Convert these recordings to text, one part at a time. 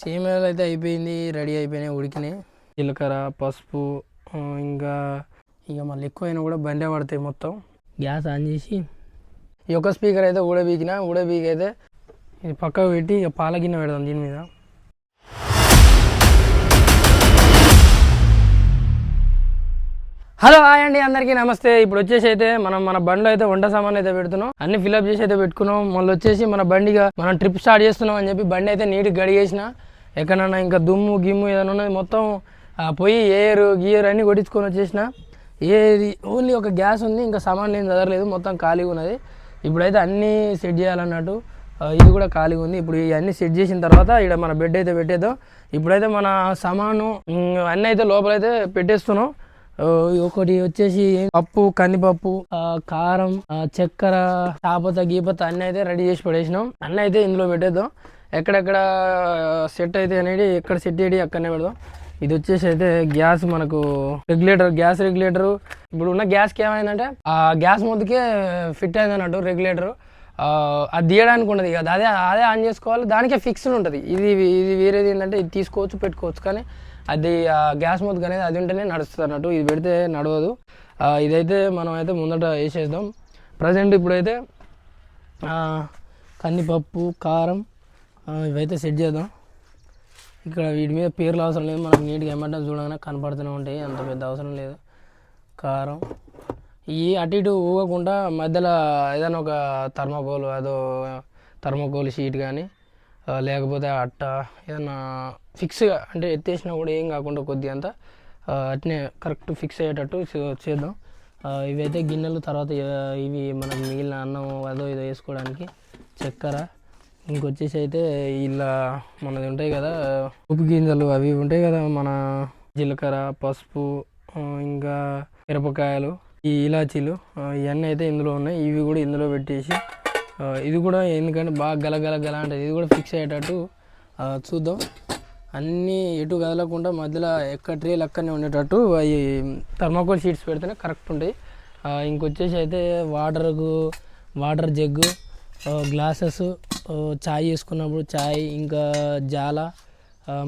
సేమియాలు అయితే అయిపోయింది రెడీ అయిపోయినాయి ఉడికినాయి. జీలకర్ర పసుపు ఇంకా ఇక మళ్ళీ ఎక్కువైనా కూడా బండే పడతాయి మొత్తం. గ్యాస్ ఆన్ చేసి ఈ యొక్క స్పీకర్ అయితే ఊడబీకిన ఊడబీకి అయితే ఇది పక్కకు పెట్టి ఇక పాల గిన్నె పెడదాం దీని మీద. హలో హాయ్ అండి అందరికీ నమస్తే. ఇప్పుడు వచ్చేసి అయితే మనం మన బండిలో అయితే వంట సామాన్ అయితే పెడుతున్నాం. అన్ని ఫిల్అప్ చేసి అయితే పెట్టుకున్నాం. మళ్ళీ వచ్చేసి మన బండిగా మనం ట్రిప్ స్టార్ట్ చేస్తున్నాం అని చెప్పి బండి అయితే నీట్గా గడిగేసిన ఎక్కడన్నా ఇంకా దుమ్ము గిమ్ము ఏదైనా ఉన్నది మొత్తం పొయ్యి ఏరు గీయర్ అన్నీ కొట్టించుకొని వచ్చేసిన ఏది ఓన్లీ ఒక గ్యాస్ ఉంది ఇంకా సామాన్లు ఏం చదవలేదు మొత్తం ఖాళీగా ఉన్నది. ఇప్పుడైతే అన్నీ సెట్ చేయాలన్నట్టు ఇది కూడా ఖాళీగా ఉంది. ఇప్పుడు ఇవన్నీ సెట్ చేసిన తర్వాత ఇక్కడ మన బెడ్ అయితే పెట్టేద్దాం. ఇప్పుడైతే మన సామాను అన్నీ అయితే లోపలైతే పెట్టేస్తున్నాం. ఒకటి వచ్చేసి పప్పు కందిపప్పు కారం చక్కెర చాపత గీపత అన్నీ అయితే రెడీ చేసి పడేసినాం. అన్నీ అయితే ఇందులో పెట్టేద్దాం. ఎక్కడెక్కడ సెట్ అయితే అనేది ఎక్కడ సెట్ అయ్యి అక్కడనే పెడదాం. ఇది వచ్చేసి అయితే గ్యాస్ మనకు రెగ్యులేటర్ గ్యాస్ రెగ్యులేటర్. ఇప్పుడు ఉన్న గ్యాస్కి ఏమైందంటే ఆ గ్యాస్ మొదకే ఫిట్ అయింది అన్నట్టు రెగ్యులేటర్ అది తీయడానికి ఉండదు ఇక అదే అదే ఆన్ చేసుకోవాలి. దానికే ఫిక్స్డ్ ఉంటుంది. ఇది ఇది వేరేది ఏంటంటే ఇది తీసుకోవచ్చు పెట్టుకోవచ్చు. కానీ అది గ్యాస్ మొదకు అనేది అది ఉంటేనే నడుస్తుంది అన్నట్టు. ఇది పెడితే నడవదు. ఇదైతే మనం అయితే ముందట వేసేద్దాం. ప్రజెంట్ ఇప్పుడైతే కందిపప్పు కారం ఇవైతే సెట్ చేద్దాం. ఇక్కడ వీటి మీద పేర్లు అవసరం లేదు. మనం నీట్గా ఏమంటే చూడగానే కనపడుతూనే ఉంటాయి. అంత పెద్ద అవసరం లేదు. కారం. ఈ అటు ఇటు ఊగకుండా మధ్యలో ఏదైనా ఒక థర్మాకోల్ అదో థర్మాకోల్ షీట్ కానీ లేకపోతే అట్ట ఏదైనా ఫిక్స్గా అంటే ఎత్తేసినా కూడా ఏం కాకుండా కొద్దిగా అంతా అట్నే కరెక్ట్ ఫిక్స్ అయ్యేటట్టు చేద్దాం. ఇవైతే గిన్నెలు తర్వాత ఇవి మనకు మిగిలిన అన్నం అదో ఇదో వేసుకోవడానికి చక్కెర ఇంకొచ్చేసి అయితే ఇలా మనది ఉంటాయి కదా ఉప్పు గింజలు అవి ఉంటాయి కదా మన జీలకర్ర పసుపు ఇంకా మిరపకాయలు ఈ ఇలాచీలు ఇవన్నీ అయితే ఇందులో ఉన్నాయి. ఇవి కూడా ఇందులో పెట్టేసి ఇది కూడా ఎందుకంటే బాగా గల గల గల అంటే ఇది కూడా ఫిక్స్ అయ్యేటట్టు చూద్దాం. అన్నీ ఎటు కదలకుండా మధ్యలో ఎక్క ట్రేలు అక్కడనే ఉండేటట్టు అవి థర్మాకోల్ షీట్స్ పెడితేనే కరెక్ట్ ఉంటాయి. ఇంకొచ్చేసి అయితే వాటర్కు వాటర్ జగ్గు గ్లాసెస్ చాయ్ చేసుకున్నప్పుడు చాయ్ ఇంకా జాల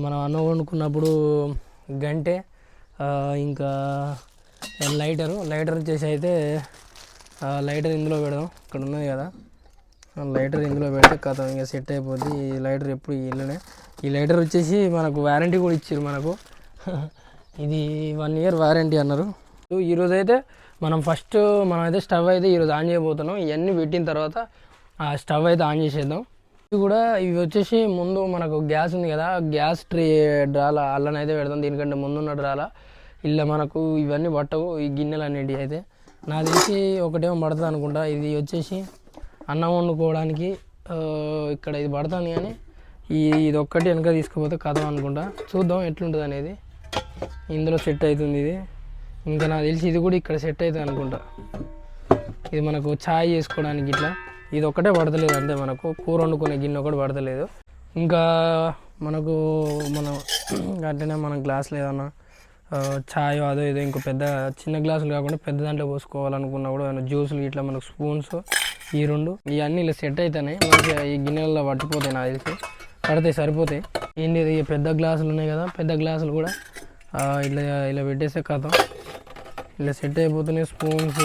మనం అన్నం వండుకున్నప్పుడు గంటె ఇంకా లైటరు లైటర్ వచ్చేసి అయితే లైటర్ ఇందులో పెడదాం. ఇక్కడ ఉన్నది కదా. లైటర్ ఇందులో పెడితే కథ ఇంకా సెట్ అయిపోద్ది. ఈ లైటర్ ఎప్పుడు ఇల్లునే ఈ లైటర్ వచ్చేసి మనకు వారంటీ కూడా ఇచ్చారు మనకు. ఇది వన్ ఇయర్ వారంటీ అన్నారు. సో ఈరోజు అయితే మనం ఫస్ట్ మనం అయితే స్టవ్ అయితే ఈరోజు ఆన్ చేయబోతున్నాం. ఇవన్నీ పెట్టిన తర్వాత స్టవ్ అయితే ఆన్ చేసేద్దాం. ఇది కూడా ఇవి వచ్చేసి ముందు మనకు గ్యాస్ ఉంది కదా గ్యాస్ ట్రీ డ్రాల అల్లనైతే అయితే పెడదాం. దీనికంటే ముందున్న డ్రాల ఇలా మనకు ఇవన్నీ పట్టవు ఈ గిన్నెలు అనేటివి అయితే. నాకు తెలిసి ఒకటేమో పడుతుంది అనుకుంటా. ఇది వచ్చేసి అన్నం వండుకోవడానికి ఇక్కడ ఇది పడుతుంది కానీ ఈ ఇది ఒక్కటి వెనక తీసుకుపోతే కథ అనుకుంటా. చూద్దాం ఎట్లుంటుంది అనేది. ఇందులో సెట్ అవుతుంది ఇది. ఇంకా నాకు తెలిసి ఇది కూడా ఇక్కడ సెట్ అవుతుంది అనుకుంటా. ఇది మనకు ఛాయ్ చేసుకోవడానికి ఇట్లా. ఇది ఒక్కటే పడతలేదు అంతే మనకు. కూర వండుకునే గిన్నె ఒకటి పడతలేదు. ఇంకా మనకు మనం అట్లనే మన గ్లాసులు ఏదన్నా ఛాయ్ అదో ఏదో ఇంకో పెద్ద చిన్న గ్లాసులు కాకుండా పెద్ద దాంట్లో పోసుకోవాలనుకున్నా కూడా ఏమైనా జ్యూసులు ఇట్లా మనకు స్పూన్స్ ఈ రెండు ఇవన్నీ ఇలా సెట్ అవుతున్నాయి మంచిగా ఈ గిన్నెలలో పట్టిపోతాయి నాకు తెలిసి. పడితే సరిపోతాయి. ఏంటి ఇది పెద్ద గ్లాసులు ఉన్నాయి కదా పెద్ద గ్లాసులు కూడా ఇట్లా ఇలా పెట్టేసే కథం. ఇలా సెట్ అయిపోతున్నాయి స్పూన్స్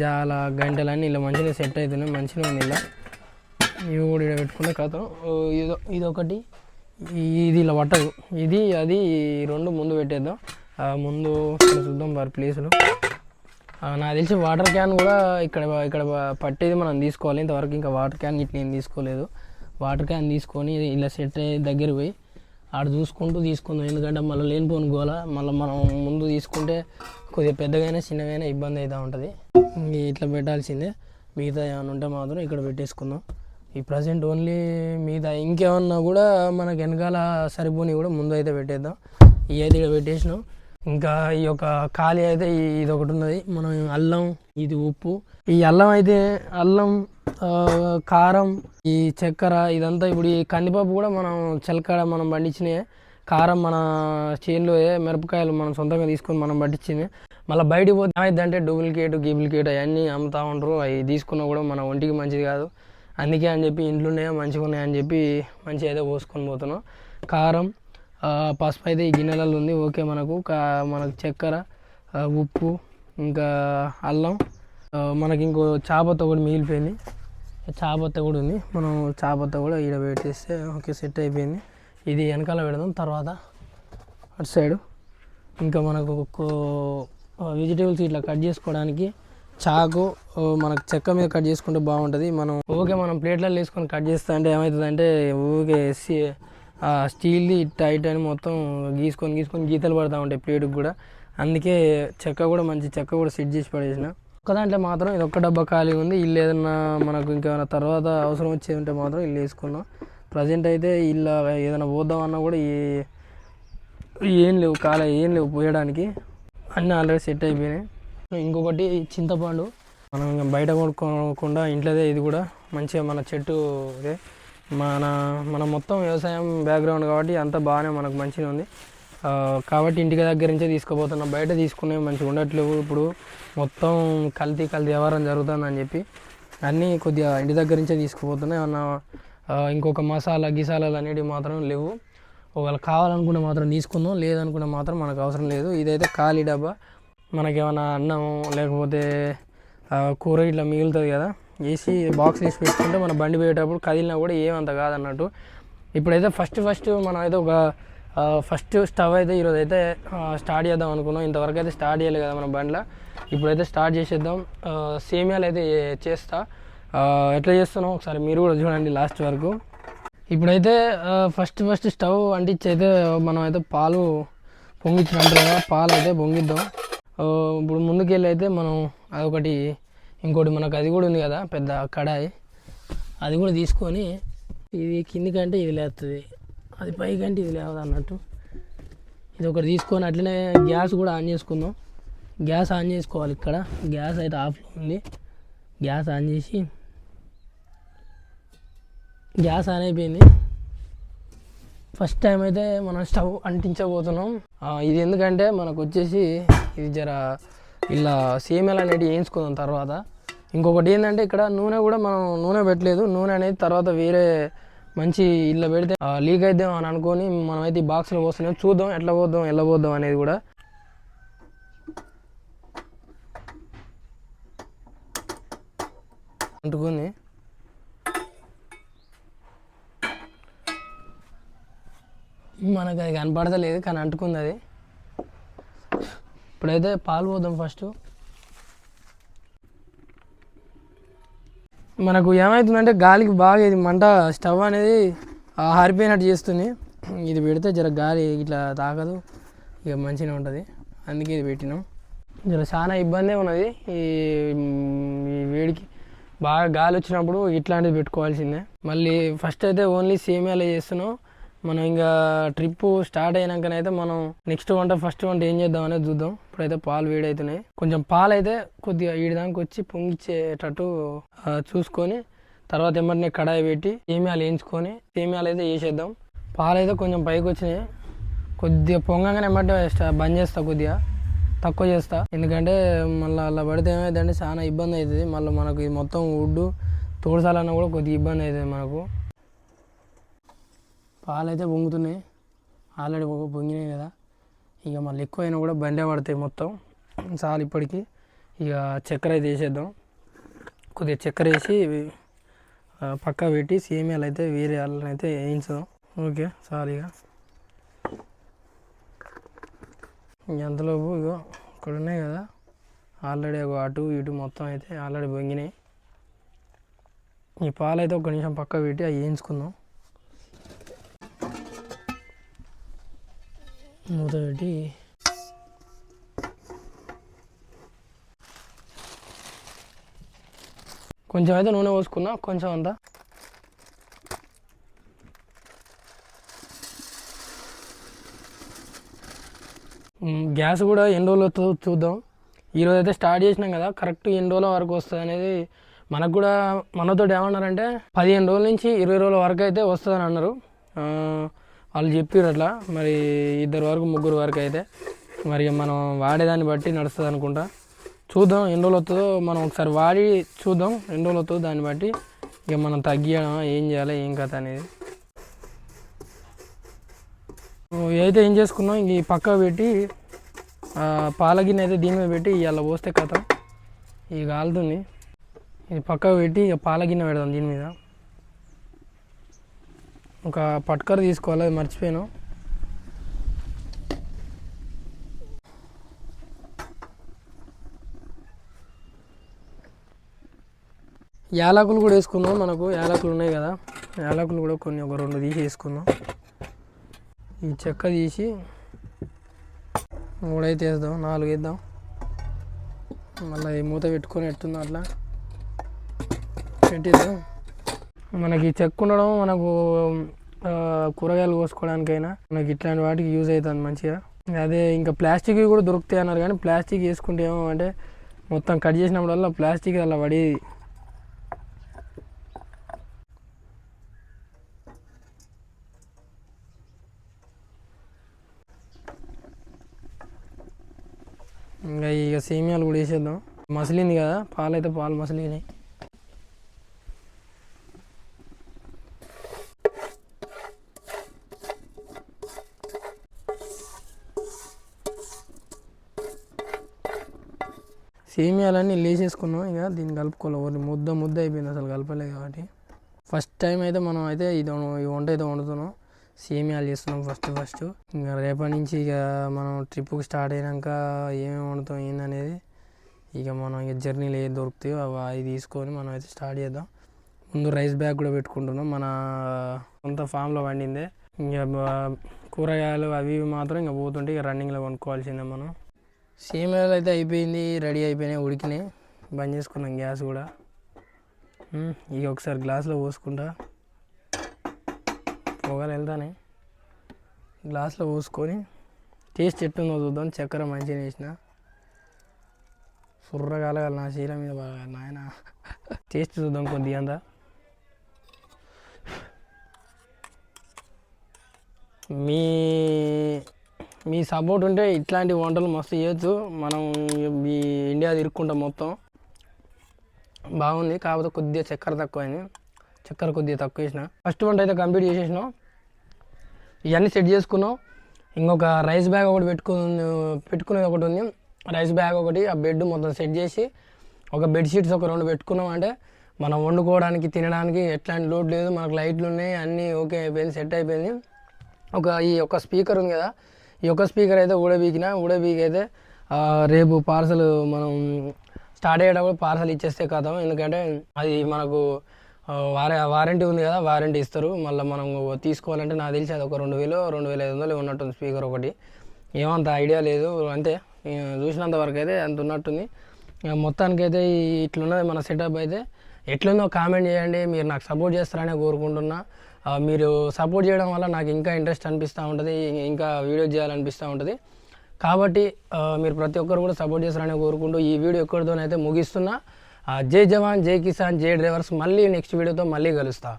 జాల గంటలు అన్నీ ఇలా మంచిగా సెట్ అవుతున్నాయి మంచిగా ఉంది ఇలా. ఇవి కూడా ఇక్కడ పెట్టుకునే కథ. ఇదో ఇది ఒకటి ఇది ఇలా పట్టదు. ఇది అది రెండు ముందు పెట్టేద్దాం. ముందు చూద్దాం వారి ప్లేసులు. నాకు తెలిసి వాటర్ క్యాన్ కూడా ఇక్కడ ఇక్కడ పట్టేది మనం తీసుకోవాలి. ఇంతవరకు ఇంకా వాటర్ క్యాన్ ఇట్లా ఏం తీసుకోలేదు. వాటర్ క్యాన్ తీసుకొని ఇలా సెట్ అయ్యి దగ్గర పోయి ఆడ చూసుకుంటూ తీసుకుందాం. ఎందుకంటే మళ్ళీ లేనిపోని గోల. మళ్ళీ మనం ముందు తీసుకుంటే కొద్దిగా పెద్దగైనా చిన్నగైనా ఇబ్బంది అవుతూ ఉంటుంది. ఇట్లా పెట్టాల్సిందే. మిగతా ఏమైనా ఉంటే మాత్రం ఇక్కడ పెట్టేసుకుందాం. ఈ ప్రజెంట్ ఓన్లీ మిగతా ఇంకేమన్నా కూడా మనకు వెనకాల సరిపోని కూడా ముందు అయితే పెట్టేద్దాం. ఇవి అయితే ఇక్కడ పెట్టేసినాం. ఇంకా ఈ యొక్క ఖాళీ అయితే ఇది ఒకటి ఉన్నది. మనం అల్లం ఇది ఉప్పు. ఈ అల్లం అయితే అల్లం కారం ఈ చక్కెర ఇదంతా ఇప్పుడు ఈ కందిపప్పు కూడా మనం చిలకడ మనం పండించినాయి. కారం మన చేనులో మిరపకాయలు మనం సొంతంగా తీసుకొని మనం పట్టించింది. మళ్ళీ బయటికి పోతే ఏమైందంటే డూప్లికేట్ గిప్లికేట్ అవన్నీ అమ్ముతా ఉంటారు అవి తీసుకున్నా కూడా మన ఒంటికి మంచిది కాదు. అందుకే అని చెప్పి ఇంట్లో ఉన్నాయో మంచిగా ఉన్నాయని చెప్పి మంచిగా అయితే పోసుకొని పోతున్నాం. కారం పసుపు అయితే ఈ గిన్నెలలో ఉంది. ఓకే మనకు. కా మనకు చక్కెర ఉప్పు ఇంకా అల్లం. మనకి ఇంకో చాపత్త కూడా మిగిలిపోయింది. చాపత్త కూడా ఉంది. మనం చాపత్త కూడా ఈడ పెట్టేస్తే ఓకే సెట్ అయిపోయింది. ఇది వెనకాల పెడదాం తర్వాత అటు సైడు. ఇంకా మనకు వెజిటేబుల్స్ ఇట్లా కట్ చేసుకోవడానికి చాకు మనకు చెక్క మీద కట్ చేసుకుంటే బాగుంటుంది. మనం ఓకే మనం ప్లేట్లలో వేసుకొని కట్ చేస్తా అంటే ఏమవుతుందంటే ఊకే సి- స్టీల్ది టైట్ అని మొత్తం గీసుకొని గీసుకొని గీతలు పడతా ఉంటాయి ప్లేట్కి కూడా. అందుకే చెక్క కూడా మంచి చెక్క కూడా సెట్ చేసి పడేసిన. ఒక్క దాంట్లో మాత్రం ఇది ఒక్క డబ్బా ఖాళీ ఉంది. ఇల్లు ఏదన్నా మనకు ఇంకేమైనా తర్వాత అవసరం వచ్చేది ఉంటే మాత్రం ఇల్లు వేసుకున్నాం ప్రజెంట్ అయితే ఇలా ఏదైనా పోద్దామన్నా కూడా ఏ ఏం లేవు కాలే ఏం లేవు పోయడానికి. అన్నీ ఆల్రెడీ సెట్ అయిపోయినాయి. ఇంకొకటి చింతపండు. మనం ఇంకా బయట కొనుక్కోకుండా ఇంట్లోదే ఇది కూడా. మంచిగా మన చెట్టు ఇదే. మన మన మొత్తం వ్యవసాయం బ్యాక్గ్రౌండ్ కాబట్టి అంతా బాగానే మనకు మంచిగా ఉంది. కాబట్టి ఇంటికి దగ్గర నుంచే తీసుకుపోతున్నాం. బయట తీసుకునే మంచిగా ఉండట్లేవు ఇప్పుడు. మొత్తం కల్తీ కల్తీ వ్యవహారం జరుగుతుందని చెప్పి. అన్నీ కొద్దిగా ఇంటి దగ్గర నుంచే తీసుకుపోతున్నాయి. అన్న ఇంకొక మసాలా గిసాలాలు అనేవి మాత్రం లేవు. ఒకవేళ కావాలనుకుంటే మాత్రం తీసుకుందాం లేదనుకుంటే మాత్రం మనకు అవసరం లేదు. ఇదైతే ఖాళీ డబ్బా. మనకేమైనా అన్నం లేకపోతే కూర ఇట్లా మిగులుతుంది కదా వేసి బాక్స్ వేసి పెట్టుకుంటే మన బండి పోయేటప్పుడు కదిలినా కూడా ఏమంత కాదన్నట్టు. ఇప్పుడైతే ఫస్ట్ ఫస్ట్ మనం అయితే ఒక ఫస్ట్ స్టవ్ అయితే ఈరోజు అయితే స్టార్ట్ చేద్దాం అనుకున్నాం. ఇంతవరకు అయితే స్టార్ట్ చేయలేదు కదా మన బండిలో. ఇప్పుడైతే స్టార్ట్ చేసేద్దాం. సేమియాలు అయితే చేస్తా. ఎట్లా చేస్తున్నాం ఒకసారి మీరు కూడా చూడండి లాస్ట్ వరకు. ఇప్పుడైతే ఫస్ట్ ఫస్ట్ స్టవ్ అంటించి అయితే మనం అయితే పాలు పొంగించినట్టు కదా పాలు అయితే పొంగిద్దాం ఇప్పుడు ముందుకెళ్ళి అయితే మనం అదొకటి ఇంకోటి మనకు అది కూడా ఉంది కదా పెద్ద కడాయి. అది కూడా తీసుకొని ఇది కిందికంటే ఇది లేస్తుంది అది పైకంటే ఇది లేవదు అన్నట్టు. ఇది ఒకటి తీసుకొని అట్లనే గ్యాస్ కూడా ఆన్ చేసుకుందాం. గ్యాస్ ఆన్ చేసుకోవాలి ఇక్కడ. గ్యాస్ అయితే ఆఫ్లో ఉంది. గ్యాస్ ఆన్ చేసి గ్యాస్ ఆన్ అయిపోయింది. ఫస్ట్ టైం అయితే మనం స్టవ్ అంటించబోతున్నాం. ఇది ఎందుకంటే మనకు వచ్చేసి ఇది జర ఇలా సేమియాలు అనేది వేయించుకుందాం తర్వాత. ఇంకొకటి ఏంటంటే ఇక్కడ నూనె కూడా మనం నూనె పెట్టలేదు. నూనె అనేది తర్వాత వేరే మంచి ఇల్లు పెడితే లీక్ అయిద్దాం అని అనుకొని మనమైతే ఈ బాక్స్లో పోస్తున్నాం. చూద్దాం ఎట్లా పోద్దాం ఎలా పోద్దాం అనేది కూడా. అంటుకుంది. మనకు అది కనపడతలేదు కానీ అంటుకుంది అది. ఇప్పుడైతే పాలు పోద్దాం ఫస్ట్ మనకు ఏమవుతుందంటే గాలికి బాగా ఇది మంట స్టవ్ అనేది హరిపోయినట్టు చేస్తుంది. ఇది పెడితే జర గాలి ఇట్లా తాగదు ఇక మంచిగా ఉంటుంది. అందుకే ఇది పెట్టినాం. జర చాలా ఇబ్బందే ఉన్నది. ఈ ఈ వేడికి బాగా గాలి వచ్చినప్పుడు ఇట్లాంటిది పెట్టుకోవాల్సిందే. మళ్ళీ ఫస్ట్ అయితే ఓన్లీ సేమియాలో చేస్తున్నాం. మనం ఇంకా ట్రిప్ స్టార్ట్ అయినాకనైతే మనం నెక్స్ట్ వంట ఫస్ట్ వంట ఏం చేద్దాం అనేది చూద్దాం. ఇప్పుడైతే పాలు వేడైతున్నాయి. కొంచెం పాలు అయితే కొద్దిగా ఈడదానికి వచ్చి పొంగిచ్చేటట్టు చూసుకొని తర్వాత ఎమ్మటినే కడాయి పెట్టి సేమియాలు వేయించుకొని సేమియాలు అయితే వేసేద్దాం. పాలు అయితే కొంచెం పైకి వచ్చినాయి. కొద్దిగా పొంగంగానే ఎమ్మటే బంద్ చేస్తా కొద్దిగా. తక్కువ చేస్తా. ఎందుకంటే మళ్ళీ అలా పడితే ఏమైందంటే చాలా ఇబ్బంది అవుతుంది. మళ్ళీ మనకు ఇది మొత్తం ఉడ్డు తోడుసాలన్నా కూడా కొద్దిగా ఇబ్బంది అవుతుంది మనకు. పాలు అయితే పొంగుతున్నాయి. ఆల్రెడీ పొంగినాయి కదా. ఇక మళ్ళీ ఎక్కువైనా కూడా బండే పడతాయి మొత్తం. చాలు ఇప్పటికి. ఇక చక్కెర అయితే వేసేద్దాం. కొద్దిగా చక్కెర వేసి పక్క పక్కా పెట్టి సేమియాలు అయితే వేరే వాళ్ళని అయితే వేయించుదాం. ఓకే చాలు ఇక. ఇంక అంతలోపు ఇగో ఇక్కడ ఉన్నాయి కదా. ఆల్రెడీ ఒక అటు ఇటు మొత్తం అయితే ఆల్రెడీ పొంగినాయి. ఈ పాలు అయితే ఒక నిమిషం పక్క పెట్టి అవి వేయించుకుందాం. మొదటి. కొంచెం అయితే నూనె పోసుకున్నా కొంచెం అంతా. గ్యాస్ కూడా ఎన్ని రోజులు వస్తుందో చూద్దాం. ఈరోజు అయితే స్టార్ట్ చేసినాం కదా కరెక్ట్ ఎన్ని రోజుల వరకు వస్తుంది అనేది మనకు కూడా మనతో ఏమన్నారంటే పదిహేను రోజుల నుంచి ఇరవై రోజుల వరకు అయితే వస్తుందని అన్నారు. వాళ్ళు చెప్పారు అట్లా. మరి ఇద్దరు వరకు ముగ్గురు వరకు అయితే మరి మనం వాడేదాన్ని బట్టి నడుస్తుంది అనుకుంటా. చూద్దాం ఎన్ని రోజులు వస్తుందో మనం ఒకసారి వాడి చూద్దాం ఎన్ని రోజులు వస్తుందో దాన్ని బట్టి ఇక మనం తగ్గియడం ఏం చేయాలి ఏం కథ అనేది. అయితే ఏం చేసుకున్నాం ఇంక ఈ పక్క పెట్టి పాలగిన్నె అయితే దీని మీద పెట్టి ఇవాళ పోస్తే కథ. ఇక కాలుతుంది ఇది పక్క పెట్టి ఇక పాల గిన్నె పెడదాం దీని మీద. ఒక పట్కర తీసుకోవాలి అది మర్చిపోయాను. యాలకులు కూడా వేసుకుందాం మనకు యాలకులు ఉన్నాయి కదా. యాలకులు కూడా కొన్ని ఒక రెండు తీసి వేసుకుందాం. ఈ చెక్క తీసి మూడైతే వేద్దాం నాలుగు వేద్దాం. మళ్ళీ ఈ మూత పెట్టుకొని ఎట్టుందో అట్లా. పెట్టిద్దాం మనకి చెక్ ఉండడం మనకు కూరగాయలు కోసుకోవడానికైనా మనకి ఇట్లాంటి వాటికి యూజ్ అవుతుంది మంచిగా. అదే ఇంకా ప్లాస్టిక్ కూడా దొరుకుతాయి అన్నారు కానీ ప్లాస్టిక్ వేసుకుంటే ఏమో అంటే మొత్తం కట్ చేసినప్పుడల్లా ప్లాస్టిక్ అలా పడేది. ఇంకా ఇక సేమియాలు కూడా వేసేద్దాం. మసిలింది కదా పాలు అయితే పాలు మసిలినాయి. సేమియాలన్నీ లేచేసుకున్నాం ఇక దీన్ని కలుపుకోవాలి. ఒకటి ముద్ద ముద్ద అయిపోయింది. అసలు కలపలేదు కాబట్టి. ఫస్ట్ టైం అయితే మనం అయితే ఇది ఈ వంట అయితే వండుతున్నాం. సేమియాలు చేస్తున్నాం ఫస్ట్ ఫస్ట్ ఇంకా రేపటి నుంచి ఇక మనం ట్రిప్కి స్టార్ట్ అయినాక ఏమేమి వండుతాం ఏందనేది ఇక మనం ఇక జర్నీలు ఏది దొరుకుతాయో అవి అవి తీసుకొని మనం అయితే స్టార్ట్ చేద్దాం. ముందు రైస్ బ్యాగ్ కూడా పెట్టుకుంటున్నాం. మన సొంత ఫామ్లో వండిందే ఇంకా కూరగాయలు అవి మాత్రం ఇంకా పోతుంటే ఇక రన్నింగ్లో కొనుక్కోవాల్సిందే మనం. సేమియాలు అయితే అయిపోయింది రెడీ అయిపోయినాయి ఉడికినాయి. బంద్ చేసుకున్నాం గ్యాస్ కూడా. ఇక ఒకసారి గ్లాస్లో పోసుకుంటా. పొగలు వెళ్తానే. గ్లాస్లో పోసుకొని టేస్ట్ ఎట్టుందో చూద్దాం. చక్కెర మంచిగా వేసిన. సుర్రగాల నా చీర మీద బాగా నాయన. టేస్ట్ చూద్దాం కొద్దిగా అంతా. మీ మీ సపోర్ట్ ఉంటే ఇట్లాంటి వంటలు మస్తు చేయొచ్చు. మనం ఈ ఇండియా తిరుక్కుంటాం మొత్తం. బాగుంది. కాకపోతే కొద్దిగా చక్కెర తక్కువైంది. చక్కెర కొద్దిగా తక్కువ వేసిన ఫస్ట్ వంట అయితే కంప్లీట్ చేసేసినాం. ఇవన్నీ సెట్ చేసుకున్నాం. ఇంకొక రైస్ బ్యాగ్ ఒకటి పెట్టుకుని పెట్టుకునేది ఒకటి ఉంది. రైస్ బ్యాగ్ ఒకటి ఆ బెడ్ మొత్తం సెట్ చేసి ఒక బెడ్షీట్స్ ఒక రెండు పెట్టుకున్నాం. అంటే మనం వండుకోవడానికి తినడానికి ఎట్లాంటి లోడ్ లేదు. మనకు లైట్లు ఉన్నాయి. అన్నీ ఓకే అయిపోయింది. సెట్ అయిపోయింది. ఒక ఈ ఒక స్పీకర్ ఉంది కదా ఈ యొక్క స్పీకర్ అయితే ఊడబీకిన ఊడబీకి అయితే రేపు పార్సల్ మనం స్టార్ట్ అయ్యేటప్పుడు పార్సల్ ఇచ్చేస్తే కథం ఎందుకంటే అది మనకు వారే వారంటీ ఉంది కదా వారంటీ ఇస్తారు. మళ్ళీ మనం తీసుకోవాలంటే నాకు తెలిసి అది ఒక రెండు వేలు రెండు వేల ఐదు వందలు ఉన్నట్టుంది స్పీకర్ ఒకటి. ఏమంత ఐడియా లేదు. అంతే. చూసినంత వరకు అయితే అంత ఉన్నట్టుంది. మొత్తానికైతే ఇట్లున్నది మన సెటప్ అయితే ఎట్లుందో కామెంట్ చేయండి మీరు నాకు సపోర్ట్ చేస్తారనే కోరుకుంటున్నా. మీరు సపోర్ట్ చేయడం వల్ల నాకు ఇంకా ఇంట్రెస్ట్ అనిపిస్తూ ఉంటుంది ఇంకా వీడియో చేయాలనిపిస్తూ ఉంటుంది. కాబట్టి మీరు ప్రతి ఒక్కరు కూడా సపోర్ట్ చేస్తారని కోరుకుంటూ ఈ వీడియో ఎక్కడితోనైతే ముగిస్తున్నా. జై జవాన్ జై కిసాన్ జై డ్రైవర్స్. మళ్ళీ నెక్స్ట్ వీడియోతో మళ్ళీ కలుస్తా.